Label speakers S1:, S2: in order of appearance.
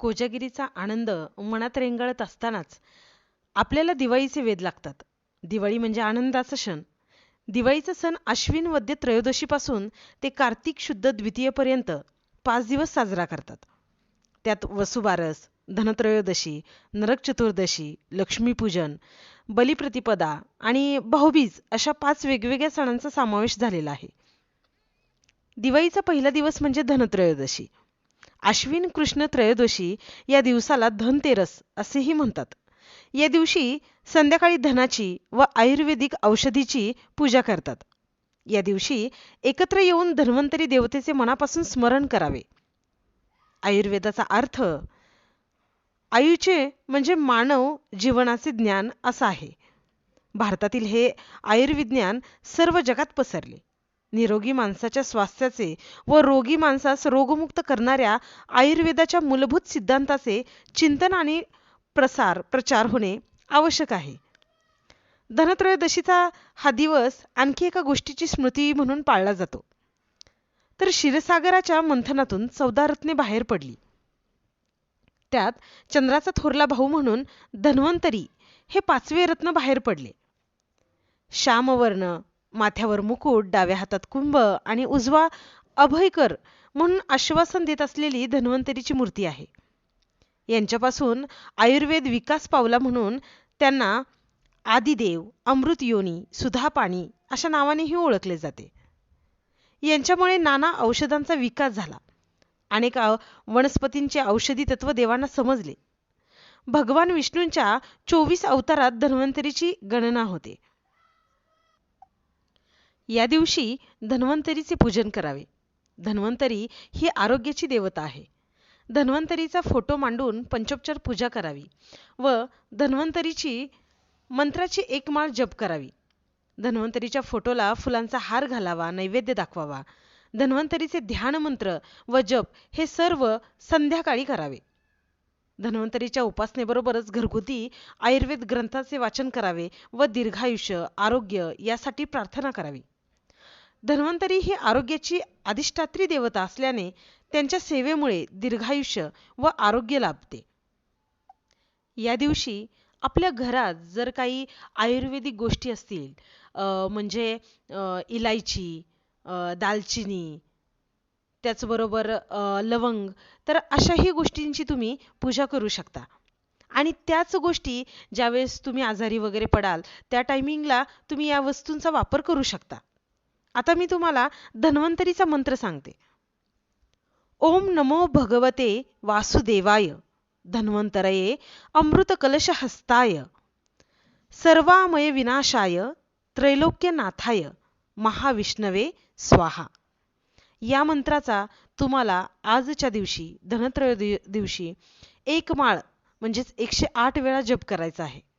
S1: कोजागिरीचा आनंद मनात रेंगाळत असतानाच आपल्याला दिवाळीचे वेध लागतात. दिवाळी म्हणजे आनंदाचा क्षण. दिवाळीचा सण अश्विन वद्य त्रयोदशीपासून ते कार्तिक शुद्ध द्वितीयेपर्यंत पाच दिवस साजरा करतात. त्यात वसुबारस धनत्रयोदशी नरक चतुर्दशी लक्ष्मीपूजन बलिप्रतिपदा आणि भाऊबीज अशा पाच वेगवेगळ्या सणांचा समावेश झालेला आहे. दिवाळीचा पहिला दिवस म्हणजे धनत्रयोदशी. आश्विन कृष्ण त्रयोदशी या दिवसाला धनतेरस असेही म्हणतात. या दिवशी संध्याकाळी धनाची व आयुर्वेदिक औषधीची पूजा करतात. या दिवशी एकत्र येऊन धन्वंतरी देवतेचे मनापासून स्मरण करावे. आयुर्वेदाचा अर्थ आयुचे म्हणजे मानव जीवनाचे ज्ञान असं आहे. भारतातील हे आयुर्विज्ञान सर्व जगात पसरले. निरोगी माणसाच्या स्वास्थ्याचे व रोगी माणसास रोगमुक्त करणाऱ्या आयुर्वेदाच्या मूलभूत सिद्धांताचे चिंतन आणि प्रसार प्रचार होणे आवश्यक आहे. धनत्रयोदशीचा हा दिवस आणखी एका गोष्टीची स्मृती म्हणून पाळला जातो. तर क्षीरसागराच्या मंथनातून चौदा रत्ने बाहेर पडली. त्यात चंद्राचा थोरला भाऊ म्हणून धन्वंतरी हे पाचवे रत्न बाहेर पडले. श्यामवर्ण माथ्यावर मुकुट डाव्या हातात कुंभ आणि उजवा अभयकर म्हणून आश्वासन देत असलेली धन्वंतरीची मूर्ती आहे. यांच्यापासून आयुर्वेद विकास पावला म्हणून त्यांना आदिदेव अमृत योनी सुधापाणी अशा नावानेही ओळखले जाते. यांच्यामुळे नाना औषधांचा विकास झाला. अनेक वनस्पतींचे औषधी तत्व देवांना समजले. भगवान विष्णूंच्या चोवीस अवतारात धन्वंतरीची गणना होते. या दिवशी धन्वंतरीचे पूजन करावे. धन्वंतरी ही आरोग्याची देवता आहे. धन्वंतरीचा फोटो मांडून पंचोपचार पूजा करावी व धन्वंतरीची मंत्राची एक माळ जप करावी. धन्वंतरीच्या फोटोला फुलांचा हार घालावा नैवेद्य दाखवावा. धन्वंतरीचे ध्यान मंत्र व जप हे सर्व संध्याकाळी करावे. धन्वंतरीच्या उपासनेबरोबरच घरगुती आयुर्वेद ग्रंथाचे वाचन करावे व दीर्घायुष्य आरोग्य यासाठी प्रार्थना करावी. धन्वंतरी ही आरोग्याची अधिष्ठात्री देवता असल्याने त्यांच्या सेवेमुळे दीर्घायुष्य व आरोग्य लाभते. या दिवशी आपल्या घरात जर काही आयुर्वेदिक गोष्टी असतील म्हणजे इलायची दालचिनी त्याचबरोबर लवंग तर अशाही गोष्टींची तुम्ही पूजा करू शकता. आणि त्याच गोष्टी ज्यावेळेस तुम्ही आजारी वगैरे पडाल त्या टायमिंगला तुम्ही या वस्तूंचा वापर करू शकता. आता मी तुम्हाला धन्वंतरीचा मंत्र सांगते. ओम नमो भगवते वासुदेवाय. धन्वंतरये हस्ताय सर्वामय विनाशाय. त्रैलोक्यनाथाय. महाविष्णवे स्वाहा. या मंत्राचा तुम्हाला आजच्या दिवशी धनत्रयो दिवशी एक माळ म्हणजेच एकशे आठ वेळा जप करायचा आहे.